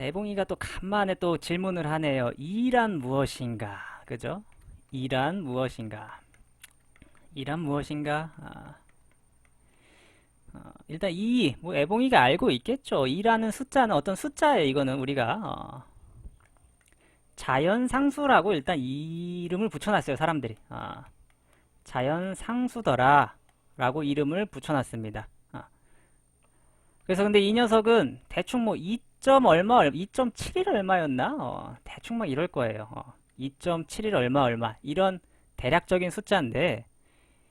애봉이가 또 간만에 또 질문을 하네요. 이란 무엇인가? 그죠? 이란 무엇인가? 이란 무엇인가? 아, 어, 일단 이, 뭐 애봉이가 알고 있겠죠. 이라는 숫자는 어떤 숫자예요. 이거는 우리가 어, 자연상수라고 일단 이름을 붙여놨어요. 사람들이. 아, 자연상수더라 라고 이름을 붙여놨습니다. 아. 그래서 근데 이 녀석은 대충 뭐 2 점 얼마, 얼마 2.71 얼마였나? 어, 대충 막 이럴 거예요. 어, 2.71 얼마 얼마 이런 대략적인 숫자인데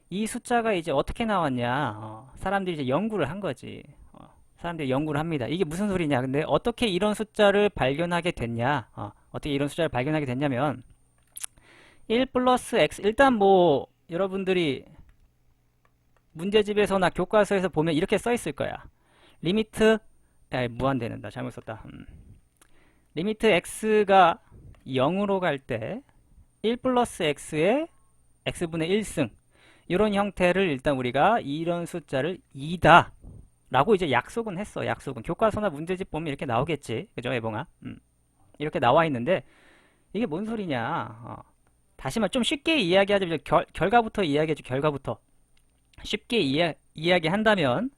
이 숫자가 이제 어떻게 나왔냐? 어, 사람들이 이제 연구를 한 거지. 어, 사람들이 연구를 합니다. 이게 무슨 소리냐? 근데 어떻게 이런 숫자를 발견하게 됐냐? 어, 어떻게 이런 숫자를 발견하게 됐냐면 1 플러스 x 일단 뭐 여러분들이 문제집에서나 교과서에서 보면 이렇게 써 있을 거야. 리미트 야, 무한대는다. 잘못 썼다. 음. 리미트 x가 0으로 갈 때 1 플러스 x의 x분의 1승 이런 형태를 일단 우리가 이런 숫자를 2다 라고 이제 약속은 했어. 약속은 교과서나 문제집 보면 이렇게 나오겠지. 그죠, 애봉아? 음. 이렇게 나와 있는데 이게 뭔 소리냐? 어. 다시 말 좀 쉽게 이야기하자면 결, 결과부터 이야기해줘. 결과부터 쉽게 이야, 이야기한다면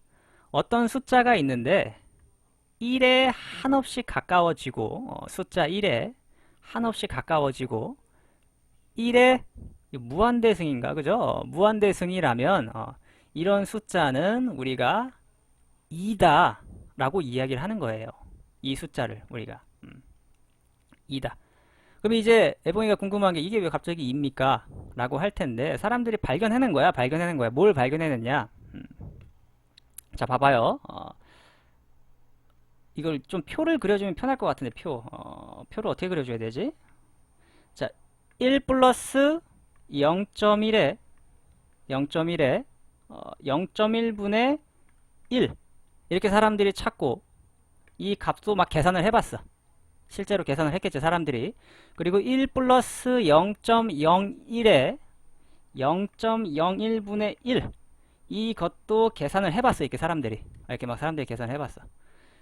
어떤 숫자가 있는데 1에 한없이 가까워지고 어, 숫자 1에 한없이 가까워지고 1에 무한대승인가 그죠? 무한대승이라면 어, 이런 숫자는 우리가 2다 라고 이야기를 하는 거예요. 이 숫자를 우리가 음, 2다. 그럼 이제 애봉이가 궁금한 게 이게 왜 갑자기 2입니까? 라고 할 텐데 사람들이 발견해낸 거야. 발견해낸 거야. 뭘 발견해냈냐? 음. 자 봐봐요. 어, 이걸 좀 표를 그려주면 편할 것 같은데 표 어, 표를 어떻게 그려줘야 되지? 자, 1 플러스 0.1에 0.1에 어, 0.1분의 1 이렇게 사람들이 찾고 이 값도 막 계산을 해봤어. 실제로 계산을 했겠지 사람들이. 그리고 1 플러스 0.01에 0.01분의 1 이것도 계산을 해봤어 이렇게 사람들이 이렇게 막 사람들이 계산을 해봤어.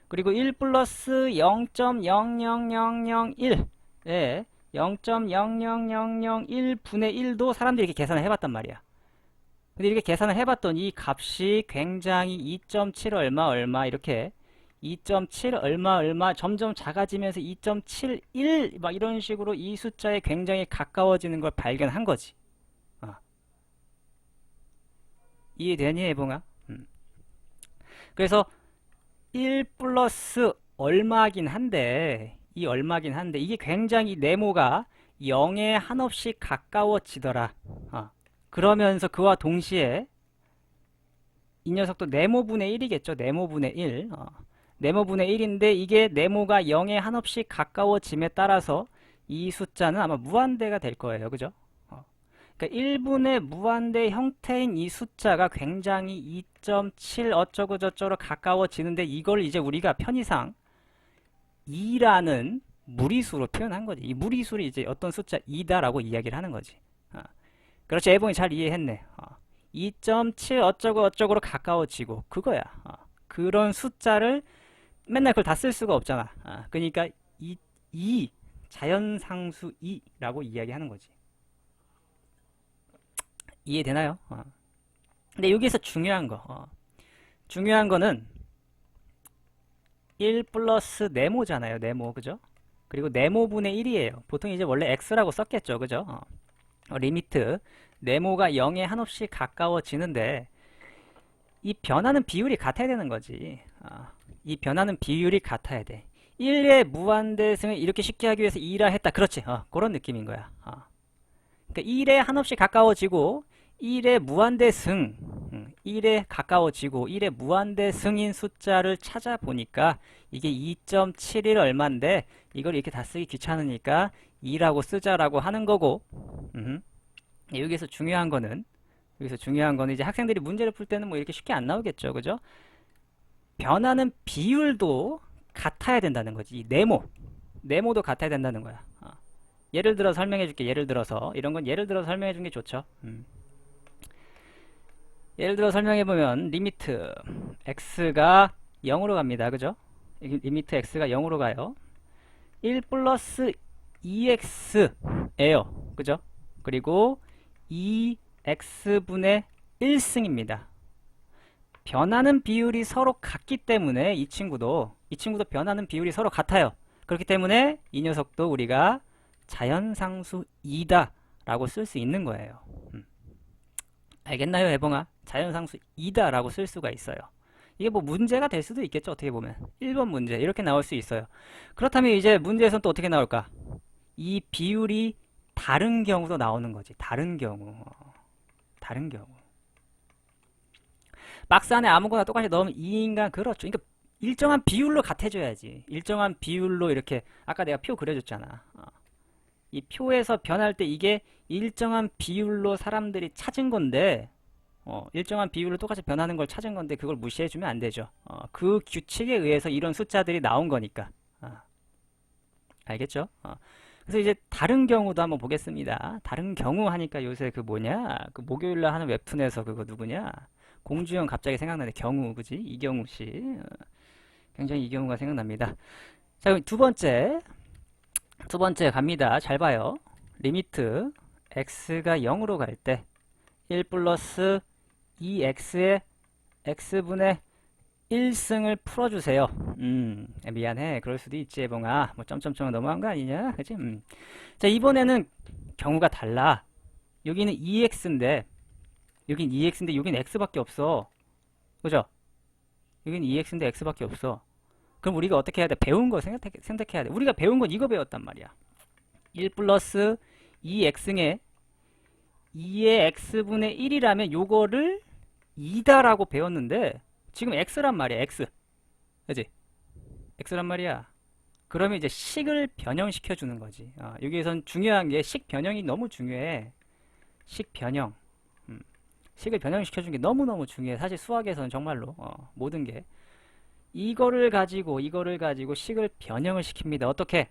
그리고 1 플러스 0.00001에 0.00001분의 1도 사람들이 이렇게 계산을 해봤단 말이야. 근데 이렇게 계산을 해봤더니 이 값이 굉장히 2.7 얼마 얼마 이렇게 2.7 얼마 얼마 점점 작아지면서 2.71 막 이런 식으로 이 숫자에 굉장히 가까워지는 걸 발견한 거지. 어. 이해되니 해봉아? 음. 그래서 1 플러스 얼마긴 한데 이 얼마긴 한데 이게 굉장히 네모가 0에 한없이 가까워지더라. 어. 그러면서 그와 동시에 이 녀석도 네모분의 1이겠죠. 네모분의 1. 어. 네모분의 1인데 이게 네모가 0에 한없이 가까워짐에 따라서 이 숫자는 아마 무한대가 될 거예요. 그죠? 어. 그러니까 1분의 무한대 형태인 이 숫자가 굉장히 2.7 어쩌고 저쩌고 가까워지는데 이걸 이제 우리가 편의상 2라는 무리수로 표현한 거지. 이 무리수를 이제 어떤 숫자 2다라고 이야기를 하는 거지. 어. 그렇지. 애봉이 잘 이해했네. 어. 2.7 어쩌고 어쩌고로 가까워지고 그거야. 어. 그런 숫자를 맨날 그걸 다 쓸 수가 없잖아. 아, 그러니까 이, 이 자연상수 2라고 이야기하는 거지. 이해되나요? 어. 근데 여기서 중요한 거, 어. 중요한 거는 1 플러스 네모잖아요. 네모, 그죠? 그리고 네모분의 1이에요. 보통 이제 원래 x라고 썼겠죠, 그죠? 어. 어, 리미트 네모가 0에 한없이 가까워지는데 이 변하는 비율이 같아야 되는 거지. 어. 이 변하는 비율이 같아야 돼. 1의 무한대승을 이렇게 쉽게 하기 위해서 2라 했다. 그렇지. 어, 그런 느낌인 거야. 어. 그러니까 1에 한없이 가까워지고 1의 무한대승, 1에 가까워지고 1의 무한대승인 숫자를 찾아보니까 이게 2.71 얼마인데 이걸 이렇게 다 쓰기 귀찮으니까 2라고 쓰자라고 하는 거고 음. 여기서 중요한 거는 여기서 중요한 거는 이제 학생들이 문제를 풀 때는 뭐 이렇게 쉽게 안 나오겠죠. 그죠? 변하는 비율도 같아야 된다는 거지. 이 네모. 네모도 같아야 된다는 거야. 어. 예를 들어 설명해 줄게. 예를 들어서 이런 건 예를 들어 설명해 주는 게 좋죠. 음. 예를 들어 설명해 보면 리미트 x가 0으로 갑니다. 그죠? 이 리미트 x가 0으로 가요. 1 플러스 2x예요. 그죠? 그리고 2x분의 1승입니다. 변하는 비율이 서로 같기 때문에 이 친구도 이 친구도 변하는 비율이 서로 같아요. 그렇기 때문에 이 녀석도 우리가 자연상수 2다 라고 쓸 수 있는 거예요. 음. 알겠나요, 해봉아? 자연상수 2다 라고 쓸 수가 있어요. 이게 뭐 문제가 될 수도 있겠죠, 어떻게 보면. 1번 문제, 이렇게 나올 수 있어요. 그렇다면 이제 문제에서는 또 어떻게 나올까? 이 비율이 다른 경우도 나오는 거지. 다른 경우. 어, 다른 경우. 박스 안에 아무거나 똑같이 넣으면 이 인간 그렇죠. 그러니까 일정한 비율로 같아져야지. 일정한 비율로 이렇게 아까 내가 표 그려줬잖아. 어. 이 표에서 변할 때 이게 일정한 비율로 사람들이 찾은 건데 어, 일정한 비율로 똑같이 변하는 걸 찾은 건데 그걸 무시해주면 안 되죠. 어, 그 규칙에 의해서 이런 숫자들이 나온 거니까. 어. 알겠죠? 어. 그래서 이제 다른 경우도 한번 보겠습니다. 다른 경우 하니까 요새 그 뭐냐? 그 목요일날 하는 웹툰에서 그거 누구냐? 공주형 갑자기 생각나네. 경우, 그지? 이경우 씨. 어, 굉장히 이경우가 생각납니다. 자, 그럼 두 번째. 두 번째 갑니다. 잘 봐요. 리미트 x가 0으로 갈 때 1 플러스 2x의 x분의 1승을 풀어주세요. 음, 미안해. 그럴 수도 있지, 해봉아. 뭐, 점점점 너무한 거 아니냐? 그치? 음. 자, 이번에는 경우가 달라. 여기는 2x인데, 여긴 2x인데, 여긴 x밖에 없어. 그죠? 여긴 2x인데, x밖에 없어. 그럼 우리가 어떻게 해야 돼? 배운 거 생각, 생각해야 돼. 우리가 배운 건 이거 배웠단 말이야. 1 플러스 2x의 2의 x분의 1이라면 요거를 2다라고 배웠는데 지금 x란 말이야 x. 그지? X란 말이야. 그러면 이제 식을 변형시켜 주는 거지. 어, 여기에선 중요한 게 식 변형이 너무 중요해. 식 변형. 음, 식을 변형시켜 주는 게 너무너무 중요해. 사실 수학에서는 정말로 어, 모든 게. 이거를 가지고 이거를 가지고 식을 변형을 시킵니다. 어떻게?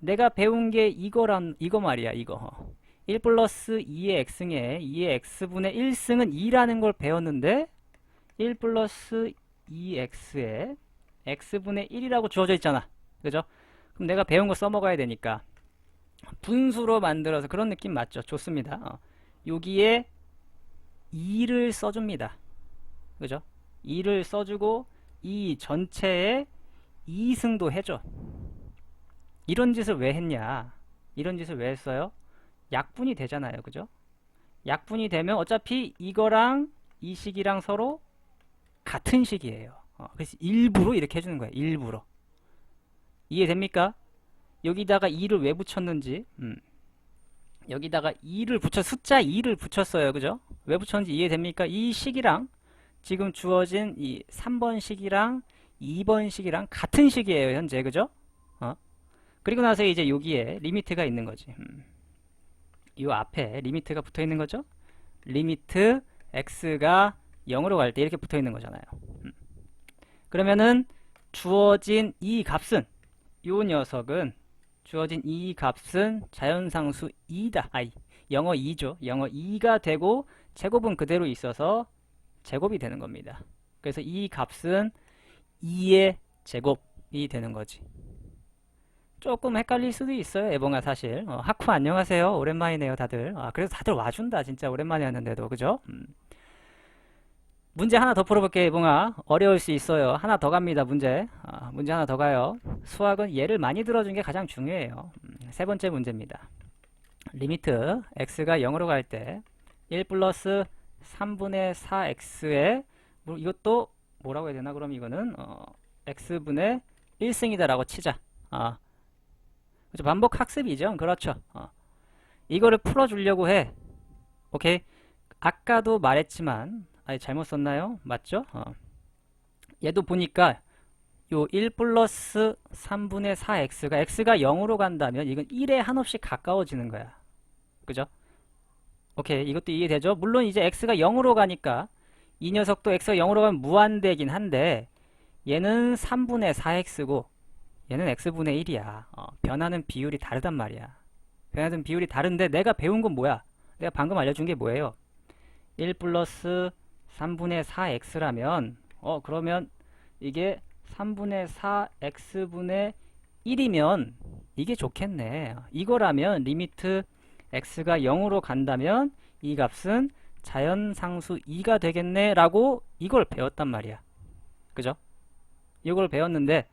내가 배운 게 이거란 이거 말이야 이거 1 플러스 2의 x승에 2의 x분의 1승은 2라는 걸 배웠는데 1 플러스 2x에 x분의 1이라고 주어져 있잖아. 그죠? 그럼 내가 배운 거 써먹어야 되니까 분수로 만들어서 그런 느낌 맞죠? 좋습니다. 어. 여기에 2를 써줍니다. 그죠? 2를 써주고 이 전체에 2승도 해줘. 이런 짓을 왜 했냐? 이런 짓을 왜 했어요? 약분이 되잖아요. 그죠? 약분이 되면 어차피 이거랑 이 식이랑 서로 같은 식이에요. 어, 그래서 일부러 이렇게 해주는 거예요. 일부러. 이해됩니까? 여기다가 2를 왜 붙였는지 음. 여기다가 2를 붙여 숫자 2를 붙였어요. 그죠? 왜 붙였는지 이해됩니까? 이 식이랑 지금 주어진 이 3번 식이랑 2번 식이랑 같은 식이에요. 현재. 그죠? 어? 그리고 나서 이제 여기에 리미트가 있는 거지. 음. 이 앞에 리미트가 붙어 있는 거죠. 리미트 x가 0으로 갈 때 이렇게 붙어 있는 거잖아요. 음. 그러면은 주어진 이 값은 이 녀석은 주어진 이 값은 자연상수 2다. 아이 영어 2죠. 영어 2가 되고 제곱은 그대로 있어서 제곱이 되는 겁니다. 그래서 이 값은 2의 제곱이 되는 거지. 조금 헷갈릴 수도 있어요. 에봉아 사실. 어, 하쿠 안녕하세요. 오랜만이네요, 다들. 아, 그래서 다들 와준다. 진짜 오랜만에 왔는데도. 그죠? 음. 문제 하나 더 풀어볼게요, 에봉아. 어려울 수 있어요. 하나 더 갑니다, 문제. 아, 문제 하나 더 가요. 수학은 예를 많이 들어준 게 가장 중요해요. 음, 세 번째 문제입니다. 리미트 x가 0으로 갈 때 1 플러스 3분의 4x에 뭐 이것도 뭐라고 해야 되나? 그럼 이거는 어, x분의 1승이다 라고 치자. 아, 그렇죠. 반복 학습이죠. 그렇죠. 어. 이거를 풀어주려고 해. 오케이. 아까도 말했지만, 아니, 잘못 썼나요? 맞죠? 어. 얘도 보니까, 요1 플러스 3분의 4x가, x가 0으로 간다면, 이건 1에 한없이 가까워지는 거야. 그죠? 오케이. 이것도 이해되죠? 물론 이제 x가 0으로 가니까, 이 녀석도 x가 0으로 가면 무한대긴 한데, 얘는 3분의 4x고, 얘는 x분의 1이야. 어, 변하는 비율이 다르단 말이야. 변하는 비율이 다른데 내가 배운 건 뭐야? 내가 방금 알려준 게 뭐예요? 1 플러스 3분의 4x라면 어 그러면 이게 3분의 4x분의 1이면 이게 좋겠네. 이거라면 리미트 x가 0으로 간다면 이 값은 자연상수 2가 되겠네 라고 이걸 배웠단 말이야. 그죠? 이걸 배웠는데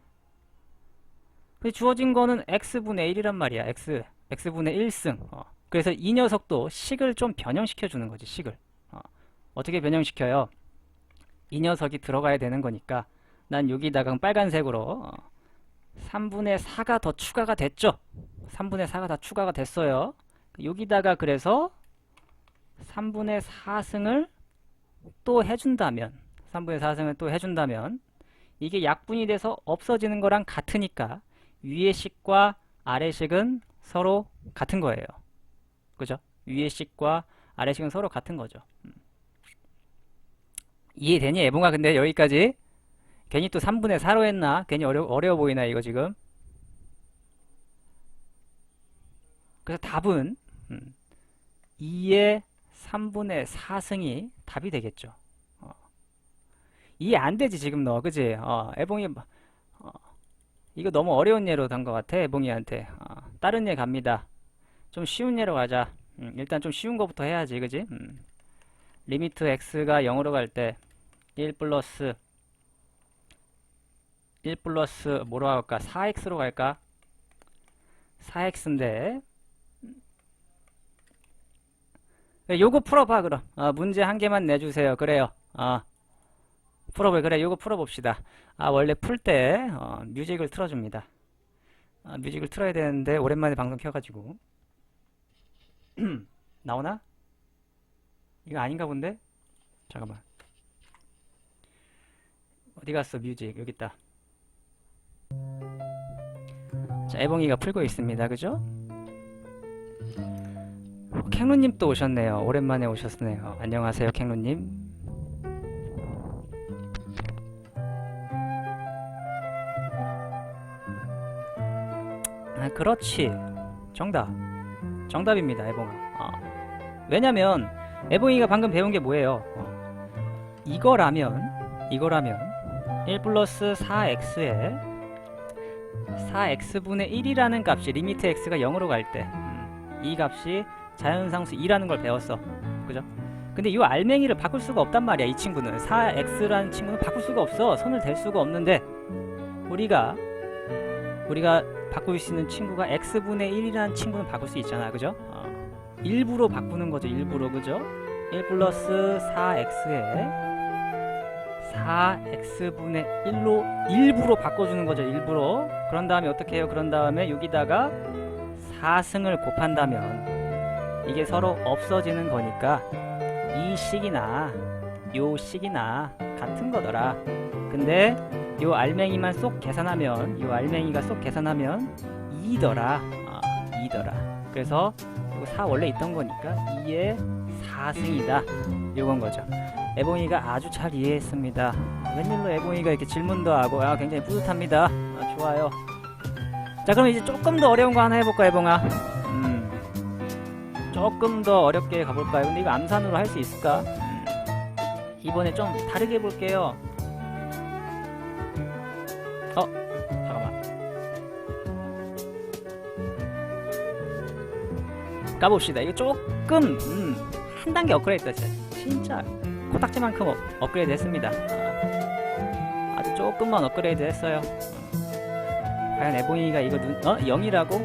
주어진 거는 x분의 1이란 말이야. x, x분의 1승. 어. 그래서 이 녀석도 식을 좀 변형시켜 주는 거지, 식을. 어. 어떻게 변형시켜요? 이 녀석이 들어가야 되는 거니까 난 여기다가 빨간색으로 어. 3분의 4가 더 추가가 됐죠? 3분의 4가 다 추가가 됐어요. 여기다가 그래서 3분의 4승을 또 해준다면 3분의 4승을 또 해준다면 이게 약분이 돼서 없어지는 거랑 같으니까 위의 식과 아래 식은 서로 같은 거예요. 그죠? 위의 식과 아래 식은 서로 같은 거죠. 음. 이해되니? 애봉아 근데 여기까지 괜히 또 3분의 4로 했나? 괜히 어려, 어려워 보이나 이거 지금? 그래서 답은 음, 2의 3분의 4승이 답이 되겠죠. 어. 이해 안 되지 지금 너 그지? 어, 애봉이 뭐- 어, 이거 너무 어려운 예로 단 것 같아 애봉이한테 어, 다른 예 갑니다. 좀 쉬운 예로 가자. 음, 일단 좀 쉬운 거부터 해야지 그지? 음. 리미트 x가 0으로 갈 때 1 플러스 1 플러스 뭐로 할까? 4x로 갈까? 4x인데 네, 요거 풀어봐 그럼 어, 문제 한 개만 내주세요 그래요 어, 풀어볼 그래 요거 풀어봅시다 아 원래 풀때 어, 뮤직을 틀어줍니다 아, 뮤직을 틀어야 되는데 오랜만에 방송 켜가지고 나오나? 이거 아닌가 본데? 잠깐만 어디 갔어 뮤직 여기 있다 자 애봉이가 풀고 있습니다 그죠? 어, 캥루님 또 오셨네요. 오랜만에 오셨네요. 안녕하세요, 캥루님. 아, 그렇지. 정답. 정답입니다, 에봉아. 어. 왜냐면 에봉이가 방금 배운 게 뭐예요? 어. 이거라면 이거라면 1 플러스 4x에 4x분의 1이라는 값이 리미트 x가 0으로 갈 때 이 값이 자연상수 2라는 걸 배웠어. 그죠? 근데 이 알맹이를 바꿀 수가 없단 말이야. 이 친구는 4x라는 친구는 바꿀 수가 없어. 손을 댈 수가 없는데 우리가 우리가 바꿀 수 있는 친구가 x분의 1이라는 친구는 바꿀 수 있잖아. 그죠? 어. 일부러 바꾸는 거죠. 일부러. 그죠? 1 플러스 4x에 4x분의 1로 일부러 바꿔주는 거죠. 일부러. 그런 다음에 어떻게 해요? 그런 다음에 여기다가 4승을 곱한다면 이게 서로 없어지는 거니까 이 식이나 요 식이나 같은 거더라. 근데 요 알맹이만 쏙 계산하면 요 알맹이가 쏙 계산하면 2더라. 아, 2더라. 그래서 이거 4 원래 있던 거니까 2의 4승이다. 요건 거죠. 에봉이가 아주 잘 이해했습니다. 웬일로 에봉이가 이렇게 질문도 하고 아, 굉장히 뿌듯합니다. 아, 좋아요. 자 그럼 이제 조금 더 어려운 거 하나 해볼까 에봉아? 음, 조금 더 어렵게 가볼까요? 근데 이거 암산으로 할 수 있을까? 음, 이번에 좀 다르게 볼게요. 까봅시다. 이거 조금 음, 한 단계 업그레이드 됐어요. 진짜 코딱지만큼 업, 업그레이드 했습니다. 아, 아주 조금만 업그레이드 했어요. 과연 에보이가 이거 눈, 어? 0이라고?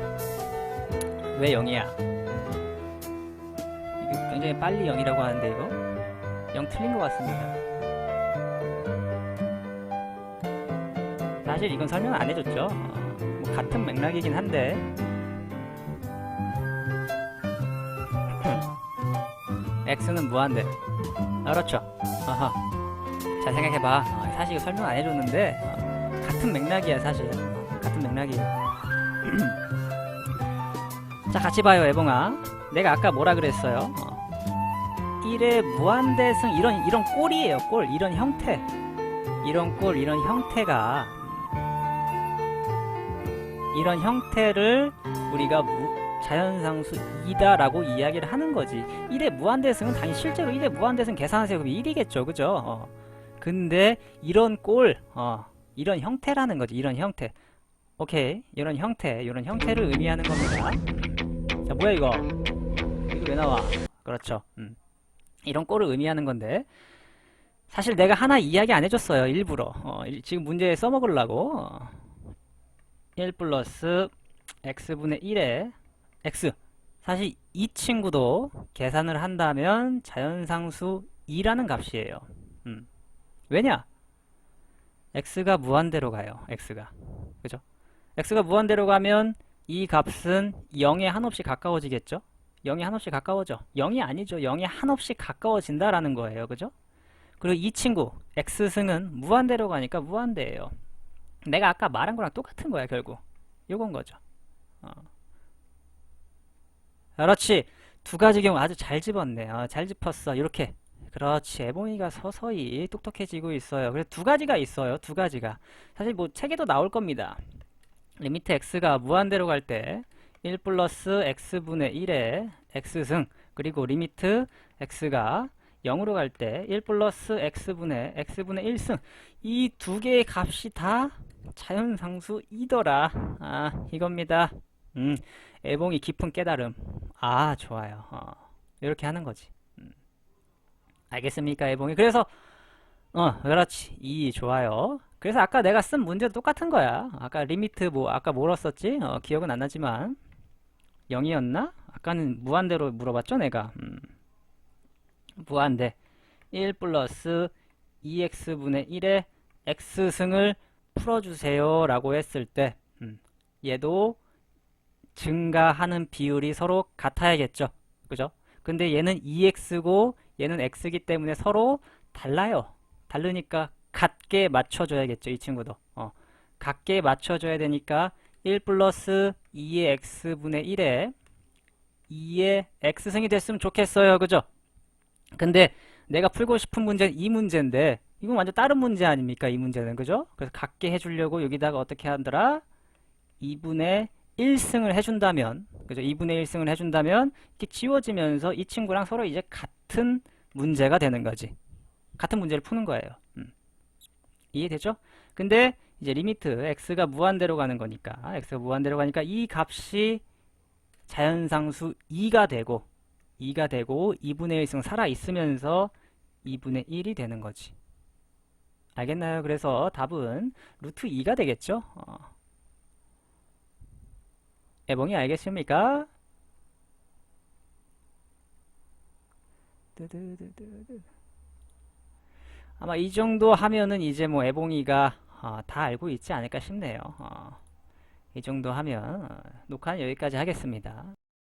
왜 0이야? 이거 굉장히 빨리 0이라고 하는데 이거? 0 틀린 것 같습니다. 사실 이건 설명 안 해줬죠. 어, 뭐 같은 맥락이긴 한데 x는 무한대. 아, 그렇죠. 아하. 잘 생각해봐. 어, 사실 이거 설명 안 해줬는데 어, 같은 맥락이야 사실. 같은 맥락이에요. 자, 같이 봐요, 애봉아. 내가 아까 뭐라 그랬어요? 어. 1의 무한대승 이런 이런 꼴이에요, 꼴. 이런 형태. 이런 꼴, 이런 형태가 이런 형태를 우리가 무, 자연상수 2다라고 이야기를 하는 거지. 1의 무한대승은 당연히 실제로 1의 무한대승 계산하세요. 그럼 1이겠죠. 그죠? 어. 근데 이런 꼴, 어, 이런 형태라는 거지. 이런 형태. 오케이. 이런 형태, 이런 형태를 의미하는 겁니다. 자, 뭐야 이거? 이거 왜 나와? 그렇죠. 음. 이런 꼴을 의미하는 건데 사실 내가 하나 이야기 안 해줬어요. 일부러. 어, 일- 지금 문제에 써먹으려고. 어. 1 플러스 x분의 1에 x. 사실 이 친구도 계산을 한다면 자연상수 2라는 값이에요. 음. 왜냐? x가 무한대로 가요. x가. 그죠? x가 무한대로 가면 이 값은 0에 한없이 가까워지겠죠? 0에 한없이 가까워져. 0이 아니죠. 0에 한없이 가까워진다라는 거예요. 그죠? 그리고 이 친구 x승은 무한대로 가니까 무한대예요. 내가 아까 말한 거랑 똑같은 거야, 결국. 요건 거죠. 어. 그렇지. 두 가지 경우 아주 잘 집었네. 어, 잘 짚었어. 이렇게. 그렇지. 애봉이가 서서히 똑똑해지고 있어요. 그래서 두 가지가 있어요. 두 가지가. 사실 뭐 책에도 나올 겁니다. 리미트 x가 무한대로 갈 때 1 플러스 x분의 1의 x승 그리고 리미트 x가 0으로 갈 때 1 플러스 x분의 x분의 1승 이 두 개의 값이 다 자연상수이더라 아 이겁니다 음 애봉이 깊은 깨달음. 아 좋아요. 어, 이렇게 하는 거지. 음. 알겠습니까 애봉이? 그래서 어 그렇지. 이 좋아요. 그래서 아까 내가 쓴 문제도 똑같은 거야. 아까 리미트 뭐 아까 뭐로 썼지? 어, 기억은 안 나지만. 0이었나? 아까는 무한대로 물어봤죠 내가. 음. 무한대. 1 플러스 2x분의 1의 x승을 풀어주세요 라고 했을 때 음, 얘도 증가하는 비율이 서로 같아야겠죠 그죠? 근데 얘는 2x고 얘는 x이기 때문에 서로 달라요 다르니까 같게 맞춰줘야겠죠 이 친구도 어, 같게 맞춰줘야 되니까 1 플러스 2의 x분의 1에 2의 x승이 됐으면 좋겠어요 그죠? 근데 내가 풀고 싶은 문제는 이 문제인데 이건 완전 다른 문제 아닙니까? 이 문제는 그죠? 그래서 같게 해주려고 여기다가 어떻게 하더라? 2분의 1승을 해준다면 그죠? 2분의 1승을 해준다면 이렇게 지워지면서 이 친구랑 서로 이제 같은 문제가 되는 거지. 같은 문제를 푸는 거예요. 음. 이해되죠? 근데 이제 리미트 x가 무한대로 가는 거니까 x가 무한대로 가니까 이 값이 자연상수 2가 되고 2가 되고 2분의 1승 살아 있으면서 2분의 1이 되는 거지. 알겠나요? 그래서 답은 루트 2가 되겠죠? 어. 애봉이 알겠습니까? 아마 이 정도 하면은 이제 뭐 애봉이가 어, 다 알고 있지 않을까 싶네요. 어. 이 정도 하면 어, 녹화는 여기까지 하겠습니다.